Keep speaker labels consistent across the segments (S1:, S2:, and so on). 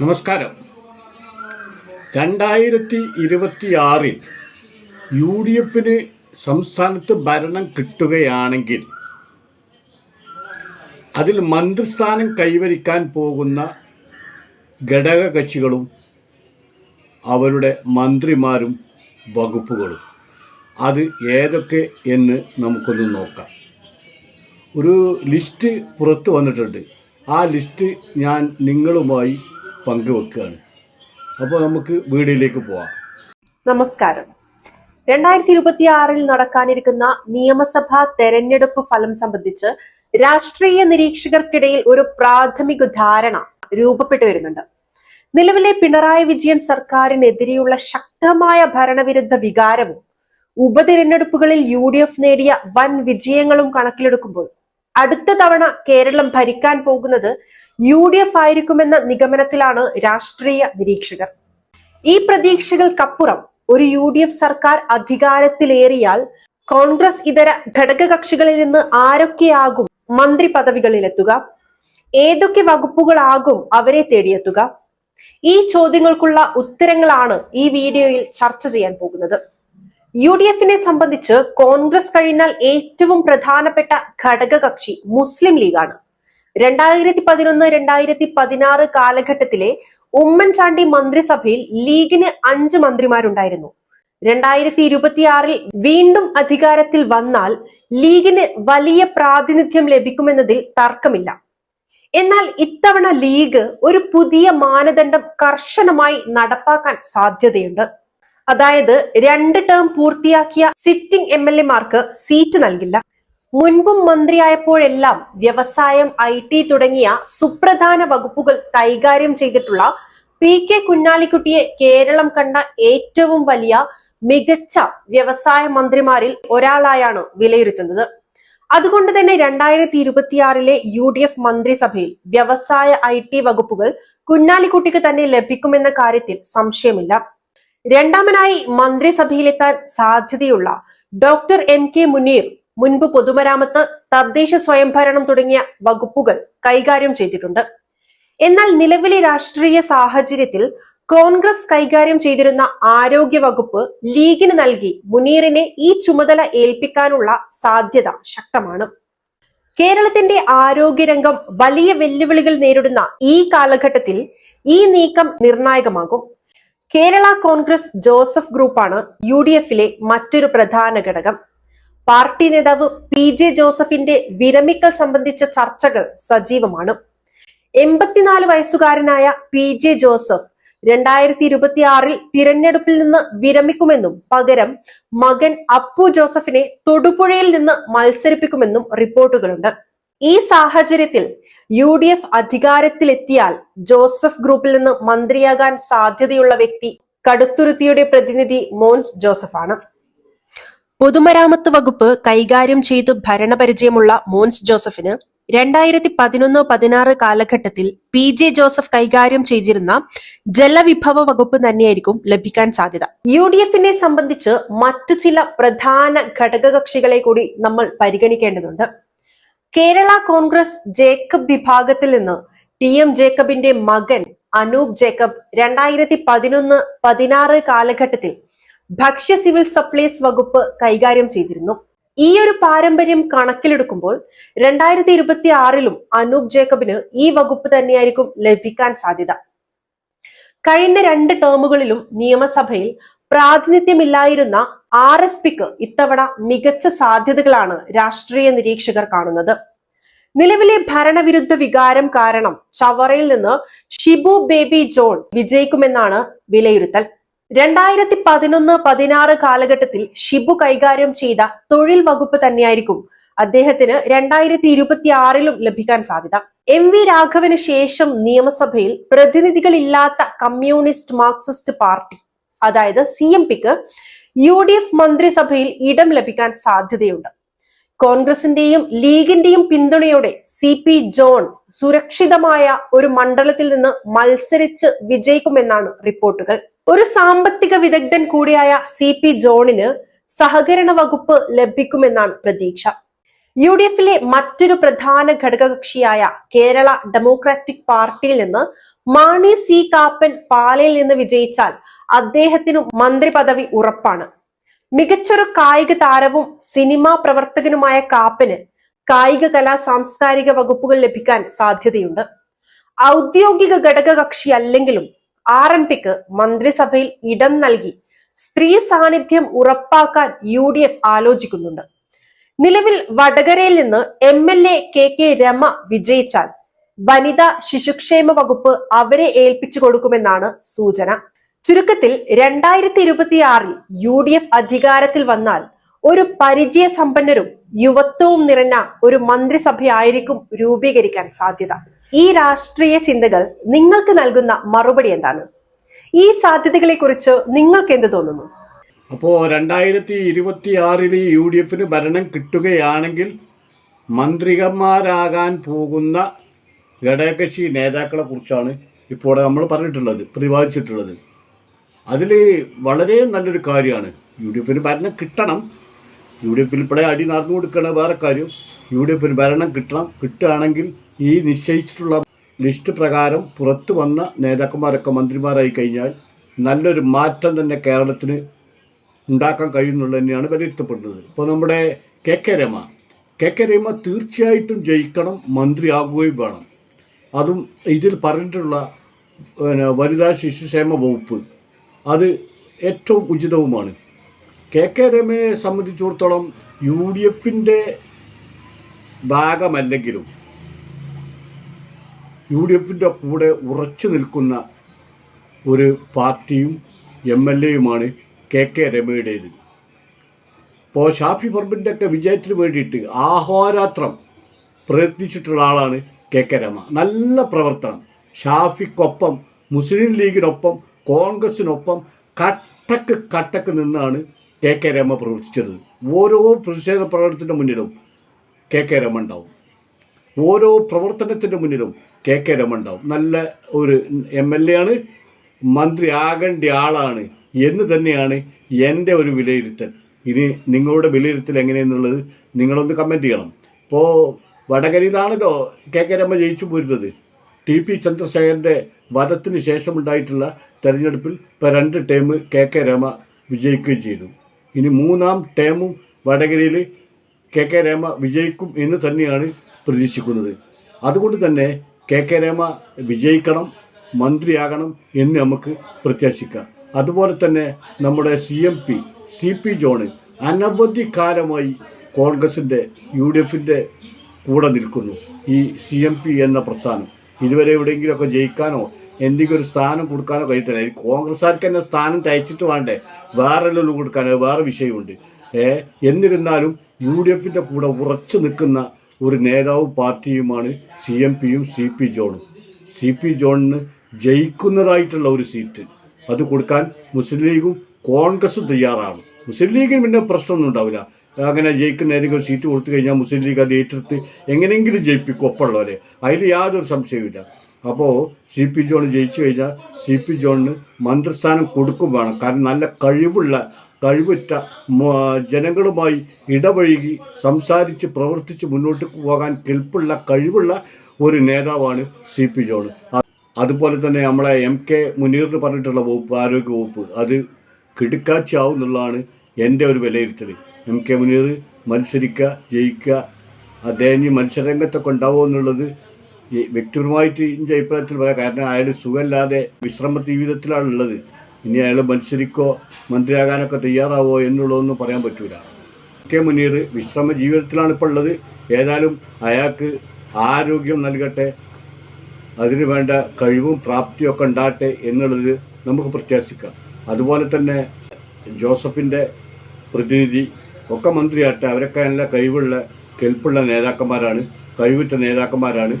S1: നമസ്കാരം. രണ്ടായിരത്തി ഇരുപത്തിയാറിൽ യു ഡി എഫിന് സംസ്ഥാനത്ത് ഭരണം കിട്ടുകയാണെങ്കിൽ അതിൽ മന്ത്രിസ്ഥാനം കൈവരിക്കാൻ പോകുന്ന ഘടക കക്ഷികളും അവരുടെ മന്ത്രിമാരും വകുപ്പുകളും. അത് ഏതൊക്കെ എന്ന് നമുക്കൊന്ന് നോക്കാം. ഒരു ലിസ്റ്റ് പുറത്തു വന്നിട്ടുണ്ട്. ആ ലിസ്റ്റ് ഞാൻ നിങ്ങളുമായി പങ്കുവെക്കുകയാണ് അപ്പോൾ നമുക്ക് വീഡിയോയിലേക്ക് പോവാം.
S2: നമസ്കാരം. രണ്ടായിരത്തി ഇരുപത്തി ആറിൽ നടക്കാനിരിക്കുന്ന നിയമസഭാ തെരഞ്ഞെടുപ്പ് ഫലം സംബന്ധിച്ച് രാഷ്ട്രീയ നിരീക്ഷകർക്കിടയിൽ ഒരു പ്രാഥമിക ധാരണ രൂപപ്പെട്ടു വരുന്നുണ്ട്. നിലവിലെ പിണറായി വിജയൻ സർക്കാരിനെതിരെയുള്ള ശക്തമായ ഭരണവിരുദ്ധ വികാരവും ഉപതിരഞ്ഞെടുപ്പുകളിൽ യു ഡി എഫ് നേടിയ വൻ വിജയങ്ങളും കണക്കിലെടുക്കുമ്പോൾ അടുത്ത തവണ കേരളം ഭരിക്കാൻ പോകുന്നത് യു ഡി എഫ് ആയിരിക്കുമെന്ന നിഗമനത്തിലാണ് രാഷ്ട്രീയ നിരീക്ഷകർ. ഈ പ്രതീക്ഷകൾക്കപ്പുറം ഒരു യു ഡി എഫ് സർക്കാർ അധികാരത്തിലേറിയാൽ കോൺഗ്രസ് ഇതര ഘടകകക്ഷികളിൽ നിന്ന് ആരൊക്കെയാകും മന്ത്രി പദവികളിലെത്തുക? ഏതൊക്കെ വകുപ്പുകളാകും അവരെ തേടിയെത്തുക? ഈ ചോദ്യങ്ങൾക്കുള്ള ഉത്തരങ്ങളാണ് ഈ വീഡിയോയിൽ ചർച്ച ചെയ്യാൻ പോകുന്നത്. യു ഡി എഫിനെ സംബന്ധിച്ച് കോൺഗ്രസ് കഴിഞ്ഞാൽ ഏറ്റവും പ്രധാനപ്പെട്ട ഘടകകക്ഷി മുസ്ലിം ലീഗാണ്. രണ്ടായിരത്തി പതിനൊന്ന് രണ്ടായിരത്തി പതിനാറ് കാലഘട്ടത്തിലെ ഉമ്മൻചാണ്ടി മന്ത്രിസഭയിൽ ലീഗിന് അഞ്ച് മന്ത്രിമാരുണ്ടായിരുന്നു. രണ്ടായിരത്തി ഇരുപത്തിയാറിൽ വീണ്ടും അധികാരത്തിൽ വന്നാൽ ലീഗിന് വലിയ പ്രാതിനിധ്യം ലഭിക്കുമെന്നതിൽ തർക്കമില്ല. എന്നാൽ ഇത്തവണ ലീഗ് ഒരു പുതിയ മാനദണ്ഡം കർശനമായി നടപ്പാക്കാൻ സാധ്യതയുണ്ട്. അതായത് രണ്ട് ടേം പൂർത്തിയാക്കിയ സിറ്റിംഗ് എം എൽ എമാർക്ക് സീറ്റ് നൽകില്ല. മുൻപും മന്ത്രിയായപ്പോഴെല്ലാം വ്യവസായം ഐ ടി തുടങ്ങിയ സുപ്രധാന വകുപ്പുകൾ കൈകാര്യം ചെയ്തിട്ടുള്ള പി കെ കുഞ്ഞാലിക്കുട്ടിയെ കേരളം കണ്ട ഏറ്റവും വലിയ മികച്ച വ്യവസായ മന്ത്രിമാരിൽ ഒരാളായാണ് വിലയിരുത്തുന്നത്. അതുകൊണ്ട് തന്നെ രണ്ടായിരത്തി ഇരുപത്തിയാറിലെ യു ഡി എഫ് മന്ത്രിസഭയിൽ വ്യവസായ ഐ ടി വകുപ്പുകൾ കുഞ്ഞാലിക്കുട്ടിക്ക് തന്നെ ലഭിക്കുമെന്ന കാര്യത്തിൽ സംശയമില്ല. രണ്ടാമനായി മന്ത്രിസഭയിലെത്താൻ സാധ്യതയുള്ള ഡോക്ടർ എം കെ മുനീർ മുൻപ് പൊതുമരാമത്ത് തദ്ദേശ സ്വയംഭരണം തുടങ്ങിയ വകുപ്പുകൾ കൈകാര്യം ചെയ്തിട്ടുണ്ട്. എന്നാൽ നിലവിലെ രാഷ്ട്രീയ സാഹചര്യത്തിൽ കോൺഗ്രസ് കൈകാര്യം ചെയ്തിരുന്ന ആരോഗ്യ വകുപ്പ് ലീഗിന് നൽകി മുനീറിനെ ഈ ചുമതല ഏൽപ്പിക്കാനുള്ള സാധ്യത ശക്തമാണ്. കേരളത്തിന്റെ ആരോഗ്യരംഗം വലിയ വെല്ലുവിളികൾ നേരിടുന്ന ഈ കാലഘട്ടത്തിൽ ഈ നീക്കം നിർണായകമാകും. കേരള കോൺഗ്രസ് ജോസഫ് ഗ്രൂപ്പാണ് യു ഡി എഫിലെ മറ്റൊരു പ്രധാന ഘടകം. പാർട്ടി നേതാവ് പി ജെ ജോസഫിന്റെ വിരമിക്കൽ സംബന്ധിച്ച ചർച്ചകൾ സജീവമാണ്. എൺപത്തിനാല് വയസ്സുകാരനായ പി ജെ ജോസഫ് രണ്ടായിരത്തി ഇരുപത്തി ആറിൽ തിരഞ്ഞെടുപ്പിൽ നിന്ന് വിരമിക്കുമെന്നും പകരം മകൻ അപ്പു ജോസഫിനെ തൊടുപുഴയിൽ നിന്ന് മത്സരിപ്പിക്കുമെന്നും റിപ്പോർട്ടുകളുണ്ട്. ഈ സാഹചര്യത്തിൽ യു ഡി എഫ് അധികാരത്തിലെത്തിയാൽ ജോസഫ് ഗ്രൂപ്പിൽ നിന്ന് മന്ത്രിയാകാൻ സാധ്യതയുള്ള വ്യക്തി കടുത്തുരുത്തിയുടെ പ്രതിനിധി മോൻസ് ജോസഫാണ്. പൊതുമരാമത്ത് വകുപ്പ് കൈകാര്യം ചെയ്ത് ഭരണപരിചയമുള്ള മോൻസ് ജോസഫിന് രണ്ടായിരത്തി പതിനൊന്ന് പതിനാറ് കാലഘട്ടത്തിൽ പി ജെ ജോസഫ് കൈകാര്യം ചെയ്തിരുന്ന ജലവിഭവ വകുപ്പ് തന്നെയായിരിക്കും ലഭിക്കാൻ സാധ്യത. യു ഡി എഫിനെ സംബന്ധിച്ച് മറ്റു ചില പ്രധാന ഘടകകക്ഷികളെ കൂടി നമ്മൾ പരിഗണിക്കേണ്ടതുണ്ട്. കേരള കോൺഗ്രസ് ജേക്കബ് വിഭാഗത്തിൽ നിന്ന് ടി എം ജേക്കബിന്റെ മകൻ അനൂപ് ജേക്കബ് രണ്ടായിരത്തി പതിനൊന്ന് പതിനാറ് കാലഘട്ടത്തിൽ ഭക്ഷ്യ സിവിൽ സപ്ലൈസ് വകുപ്പ് കൈകാര്യം ചെയ്തിരുന്നു. ഈ ഒരു പാരമ്പര്യം കണക്കിലെടുക്കുമ്പോൾ രണ്ടായിരത്തി ഇരുപത്തി ആറിലും അനൂപ് ജേക്കബിന് ഈ വകുപ്പ് തന്നെയായിരിക്കും ലഭിക്കാൻ സാധ്യത. കഴിഞ്ഞ രണ്ട് ടേമുകളിലും നിയമസഭയിൽ പ്രാതിനിധ്യമില്ലായിരുന്ന ആർ എസ് പിക്ക് ഇത്തവണ മികച്ച സാധ്യതകളാണ് രാഷ്ട്രീയ നിരീക്ഷകർ കാണുന്നത്. നിലവിലെ ഭരണവിരുദ്ധ വികാരം കാരണം ചവറയിൽ നിന്ന് ഷിബു ബേബി ജോൺ വിജയിക്കുമെന്നാണ് വിലയിരുത്തൽ. രണ്ടായിരത്തി പതിനൊന്ന് പതിനാറ് കാലഘട്ടത്തിൽ ഷിബു കൈകാര്യം ചെയ്ത തൊഴിൽ വകുപ്പ് തന്നെയായിരിക്കും അദ്ദേഹത്തിന് രണ്ടായിരത്തി ഇരുപത്തി ആറിലും ലഭിക്കാൻ സാധ്യത. എം വി രാഘവന് ശേഷം നിയമസഭയിൽ പ്രതിനിധികളില്ലാത്ത കമ്മ്യൂണിസ്റ്റ് മാർക്സിസ്റ്റ് പാർട്ടി അതായത് സി എം പിക്ക് യു ഡി എഫ് മന്ത്രിസഭയിൽ ഇടം ലഭിക്കാൻ സാധ്യതയുണ്ട്. കോൺഗ്രസിന്റെയും ലീഗിന്റെയും പിന്തുണയോടെ സി പി ജോൺ സുരക്ഷിതമായ ഒരു മണ്ഡലത്തിൽ നിന്ന് മത്സരിച്ച് വിജയിക്കുമെന്നാണ് റിപ്പോർട്ടുകൾ. ഒരു സാമ്പത്തിക വിദഗ്ധൻ കൂടിയായ സി പി ജോണിന് സഹകരണ വകുപ്പ് ലഭിക്കുമെന്നാണ് പ്രതീക്ഷ. യു ഡി എഫിലെ മറ്റൊരു പ്രധാന ഘടകകക്ഷിയായ കേരള ഡെമോക്രാറ്റിക് പാർട്ടിയിൽ നിന്ന് മാണി സി കാപ്പൻ പാലയിൽ നിന്ന് വിജയിച്ചാൽ അദ്ദേഹത്തിനു മന്ത്രി പദവി ഉറപ്പാണ്. മികച്ചൊരു കായിക താരവും സിനിമാ പ്രവർത്തകനുമായ കാപ്പന് കായിക കലാ സാംസ്കാരിക വകുപ്പുകൾ ലഭിക്കാൻ സാധ്യതയുണ്ട്. ഔദ്യോഗിക ഘടകകക്ഷി അല്ലെങ്കിലും ആർ എം പിക്ക് മന്ത്രിസഭയിൽ ഇടം നൽകി സ്ത്രീ സാന്നിധ്യം ഉറപ്പാക്കാൻ യു ഡി എഫ് ആലോചിക്കുന്നുണ്ട്. നിലവിൽ വടകരയിൽ നിന്ന് M L A K K Rama വിജയിച്ചാൽ വനിതാ ശിശുക്ഷേമ വകുപ്പ് അവരെ ഏൽപ്പിച്ചു കൊടുക്കുമെന്നാണ് സൂചന. ചുരുക്കത്തിൽ രണ്ടായിരത്തി ഇരുപത്തിയാറിൽ യു ഡി എഫ് അധികാരത്തിൽ വന്നാൽ ഒരു പരിചയ സമ്പന്നരും യുവത്വവും നിറഞ്ഞ ഒരു മന്ത്രിസഭയായിരിക്കും രൂപീകരിക്കാൻ സാധ്യത. ഈ രാഷ്ട്രീയ ചിന്തകൾ നിങ്ങൾക്ക് നൽകുന്ന മറുപടി എന്താണ്? ഈ സാധ്യതകളെ കുറിച്ച് നിങ്ങൾക്ക് എന്ത് തോന്നുന്നു?
S1: അപ്പോൾ രണ്ടായിരത്തി ഇരുപത്തി ആറിൽ യു ഡി എഫിന് ഭരണം കിട്ടുകയാണെങ്കിൽ മന്ത്രിമാരാകാൻ പോകുന്ന ഘടകകക്ഷി നേതാക്കളെ കുറിച്ചാണ് ഇപ്പോൾ നമ്മൾ പറഞ്ഞിട്ടുള്ളത് പ്രതിപാദിച്ചിട്ടുള്ളത്. അതിൽ വളരെ നല്ലൊരു കാര്യമാണ്. യു ഡി എഫിന് ഭരണം കിട്ടണം. യു ഡി എഫിൽ ഇപ്പോഴേ അടി നടന്നു കൊടുക്കണ വേറെ കാര്യം. യു ഡി എഫിന് ഭരണം കിട്ടണം. കിട്ടുകയാണെങ്കിൽ ഈ നിശ്ചയിച്ചിട്ടുള്ള ലിസ്റ്റ് പ്രകാരം പുറത്തു വന്ന നേതാക്കന്മാരൊക്കെ മന്ത്രിമാരായി കഴിഞ്ഞാൽ നല്ലൊരു മാറ്റം തന്നെ കേരളത്തിന് ഉണ്ടാക്കാൻ കഴിയുന്നുള്ളത് തന്നെയാണ് വിലയിരുത്തപ്പെടുന്നത്. ഇപ്പോൾ നമ്മുടെ K K Rama. K K Rama തീർച്ചയായിട്ടും ജയിക്കണം മന്ത്രിയാകുകയും വേണം. അതും ഇതിൽ പറഞ്ഞിട്ടുള്ള പിന്നെ വനിതാ ശിശുക്ഷേമ വകുപ്പ്. അത് ഏറ്റവും ഉചിതവുമാണ്. കെ കെ രമയെ സംബന്ധിച്ചിടത്തോളം യു ഡി എഫിന്റെ ഭാഗമല്ലെങ്കിലും യു ഡി എഫിന്റെ കൂടെ ഉറച്ചു നിൽക്കുന്ന ഒരു പാർട്ടിയും എം എൽ എയുമാണ് കെ കെ രമയുടേത്. ഇപ്പോൾ ഷാഫി പറമ്പിന്റെ ഒക്കെ വിജയത്തിന് വേണ്ടിയിട്ട് ആഹോരാത്രം പ്രയത്നിച്ചിട്ടുള്ള ആളാണ് കെ കെ രമ. നല്ല പ്രവർത്തനം. ഷാഫിക്കൊപ്പം മുസ്ലിം ലീഗിനൊപ്പം കോൺഗ്രസിനൊപ്പം കട്ടക്ക് കട്ടക്ക് നിന്നാണ് കെ കെ രമ പ്രവർത്തിച്ചത്. ഓരോ പ്രതിഷേധ പ്രവർത്തനത്തിന്റെ മുന്നിലും കെ കെ രമ ഉണ്ടാവും. ഓരോ പ്രവർത്തനത്തിന്റെ മുന്നിലും കെ കെ രമ ഉണ്ടാവും. നല്ല ഒരു എം എൽ എ ആണ്. മന്ത്രി ആകേണ്ട ആളാണ് എന്ന് തന്നെയാണ് എന്റെ ഒരു വിലയിരുത്തൽ. ഇനി നിങ്ങളുടെ വിലയിരുത്തൽ എങ്ങനെയെന്നുള്ളത് നിങ്ങളൊന്ന് കമന്റ് ചെയ്യണം. ഇപ്പോൾ വടകരയിലാണല്ലോ കെ കെ രമ ജയിച്ചു പോരുന്നത്. ടി പി ചന്ദ്രശേഖരന്റെ വധത്തിന് ശേഷമുണ്ടായിട്ടുള്ള തെരഞ്ഞെടുപ്പിൽ ഇപ്പോൾ രണ്ട് ടേം കെ കെ രമ വിജയിക്കുകയും ചെയ്തു. ഇനി മൂന്നാം ടേമും വടകരയിൽ കെ കെ രമ വിജയിക്കും എന്ന് തന്നെയാണ് പ്രതീക്ഷിക്കുന്നത്. അതുകൊണ്ട് തന്നെ കെ കെ രമ വിജയിക്കണം മന്ത്രിയാകണം എന്ന് നമുക്ക് പ്രത്യാശിക്കാം. അതുപോലെ തന്നെ നമ്മുടെ C M P C P John അനവധി കാലമായി കോൺഗ്രസിന്റെ യു ഡി എഫിന്റെ കൂടെ നിൽക്കുന്നു. ഈ സി എം പി എന്ന പ്രസ്ഥാനം. ഇതുവരെ എവിടെയെങ്കിലുമൊക്കെ ജയിക്കാനോ എന്തെങ്കിലും ഒരു സ്ഥാനം കൊടുക്കാനോ കഴിയത്തില്ല. കോൺഗ്രസ്സുകാർക്ക് തന്നെ സ്ഥാനം തയ്ച്ചിട്ട് വേണ്ടേ? വേറെ എല്ലാം കൊടുക്കാനോ വേറെ വിഷയമുണ്ട്. ഏ എന്നിരുന്നാലും യു ഡി എഫിന്റെ കൂടെ ഉറച്ചു നിൽക്കുന്ന ഒരു നേതാവും പാർട്ടിയുമാണ് സി എം പിയും സി പി ജോണും. സി പി ജോണിന് ജയിക്കുന്നതായിട്ടുള്ള ഒരു സീറ്റ്. അത് കൊടുക്കാൻ മുസ്ലിം ലീഗും കോൺഗ്രസും തയ്യാറാണ്. മുസ്ലിം ലീഗിന് പിന്നെ പ്രശ്നമൊന്നും ഉണ്ടാവില്ല. അങ്ങനെ ജയിക്കുന്ന ഏതെങ്കിലും സീറ്റ് കൊടുത്തു കഴിഞ്ഞാൽ മുസ്ലിം ലീഗ് അത് ഏറ്റെടുത്ത് എങ്ങനെയെങ്കിലും ജയിപ്പിക്കും ഒപ്പമുള്ളവരെ. അതിൽ യാതൊരു സംശയവുമില്ല. അപ്പോൾ സി പി ജോൺ ജയിച്ചു കഴിഞ്ഞാൽ സി പി ജോണിന് മന്ത്രിസ്ഥാനം കൊടുക്കും വേണം. കാരണം നല്ല കഴിവുള്ള കഴിവുറ്റ ജനങ്ങളുമായി ഇടപഴകി സംസാരിച്ച് പ്രവർത്തിച്ച് മുന്നോട്ട് പോകാൻ കെൽപ്പുള്ള കഴിവുള്ള ഒരു നേതാവാണ് സി പി ജോൺ. അതുപോലെ തന്നെ നമ്മളെ എം കെ മുനീറിന് പറഞ്ഞിട്ടുള്ള വകുപ്പ് ആരോഗ്യ വകുപ്പ് അത് കിടുക്കാച്ചാവും എന്നുള്ളതാണ് എന്റെ ഒരു വിലയിരുത്തൽ എം കെ മുനീർ മത്സരിക്കുക ജയിക്കുക അദ്ദേഹം ഈ മത്സരരംഗത്തൊക്കെ ഉണ്ടാവുമോ എന്നുള്ളത് ഈ വ്യക്തിപരമായിട്ട് എന്റെ അഭിപ്രായത്തിൽ പറയാം കാരണം അയാൾ സുഖമില്ലാതെ വിശ്രമ ജീവിതത്തിലാണുള്ളത്. ഇനി അയാൾ മത്സരിക്കോ മന്ത്രിയാകാനൊക്കെ തയ്യാറാവോ എന്നുള്ളതൊന്നും പറയാൻ പറ്റൂല. കെ മുനീർ വിശ്രമ ജീവിതത്തിലാണ് ഇപ്പോൾ ഉള്ളത്. ഏതായാലും അയാൾക്ക് ആരോഗ്യം നൽകട്ടെ അതിന് വേണ്ട കഴിവും പ്രാപ്തിയും ഒക്കെ ഉണ്ടാകട്ടെ എന്നുള്ളത് നമുക്ക് പ്രത്യാശിക്കാം. അതുപോലെ തന്നെ ജോസഫിന്റെ പ്രതിനിധി ഒക്കെ മന്ത്രിയാട്ടെ അവരൊക്കെ നല്ല കഴിവുള്ള കെൽപ്പുള്ള നേതാക്കന്മാരാണ് കഴിവുറ്റ നേതാക്കന്മാരാണ്.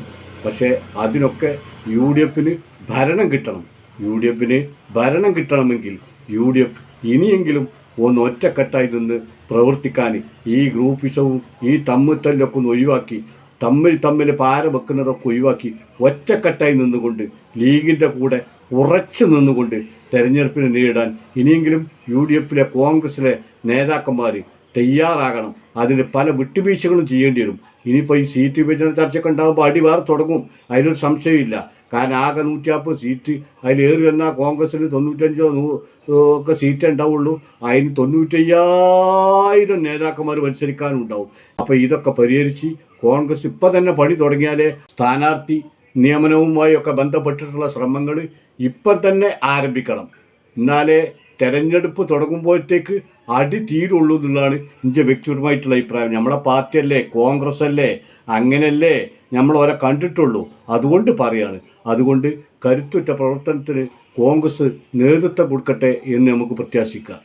S1: പക്ഷേ അതിനൊക്കെ യു ഡി എഫിന് ഭരണം കിട്ടണം. യു ഡി എഫിന് ഭരണം കിട്ടണമെങ്കിൽ യു ഡി എഫ് ഇനിയെങ്കിലും ഒന്ന് ഒറ്റക്കെട്ടായി നിന്ന് പ്രവർത്തിക്കാൻ ഈ ഗ്രൂപ്പിസവും ഈ തമ്മിത്തല്ലൊക്കെ ഒന്ന് ഒഴിവാക്കി തമ്മിൽ തമ്മിൽ പാര വെക്കുന്നതൊക്കെ ഒഴിവാക്കി ഒറ്റക്കെട്ടായി നിന്നുകൊണ്ട് ലീഗിന്റെ കൂടെ ഉറച്ചു നിന്നുകൊണ്ട് തെരഞ്ഞെടുപ്പിനെ നേരിടാൻ ഇനിയെങ്കിലും യു ഡി എഫിലെ കോൺഗ്രസിലെ നേതാക്കന്മാർ തയ്യാറാകണം. അതിന് പല വിട്ടുവീഴ്ചകളും ചെയ്യേണ്ടി വരും. ഇനിയിപ്പോൾ ഈ സീറ്റ് വിഭജന ചർച്ചയൊക്കെ ഉണ്ടാകുമ്പോൾ അടി വേറെ തുടങ്ങും. അതിലൊരു സംശയമില്ല കാരണം ആകെ നൂറ്റിയാൽപ്പത് സീറ്റ് അതിലേറി വന്നാൽ കോൺഗ്രസ്സിന് തൊണ്ണൂറ്റഞ്ചോ നൂ ഒക്കെ സീറ്റേ ഉണ്ടാവുള്ളൂ. അതിന് തൊണ്ണൂറ്റയ്യായിരം നേതാക്കന്മാർ മത്സരിക്കാനും ഉണ്ടാവും അപ്പോൾ ഇതൊക്കെ പരിഹരിച്ച് കോൺഗ്രസ് ഇപ്പം തന്നെ പണി തുടങ്ങിയാലേ സ്ഥാനാർത്ഥി നിയമനവുമായി ഒക്കെ ബന്ധപ്പെട്ടിട്ടുള്ള ശ്രമങ്ങൾ ഇപ്പം തന്നെ ആരംഭിക്കണം. എന്നാലേ തെരഞ്ഞെടുപ്പ് തുടങ്ങുമ്പോഴത്തേക്ക് അടി തീരുള്ളൂ എന്നുള്ളതാണ് എന്റെ വ്യക്തിപരമായിട്ടുള്ള അഭിപ്രായം. നമ്മളെ പാർട്ടിയല്ലേ കോൺഗ്രസ് അല്ലേ അങ്ങനെയല്ലേ നമ്മൾ കണ്ടിട്ടുള്ളൂ. അതുകൊണ്ട് പറയാണ്. അതുകൊണ്ട് കരുത്തുറ്റ പ്രവർത്തനത്തിന് കോൺഗ്രസ് നേതൃത്വം കൊടുക്കട്ടെ എന്ന് നമുക്ക് പ്രത്യാശിക്കാം.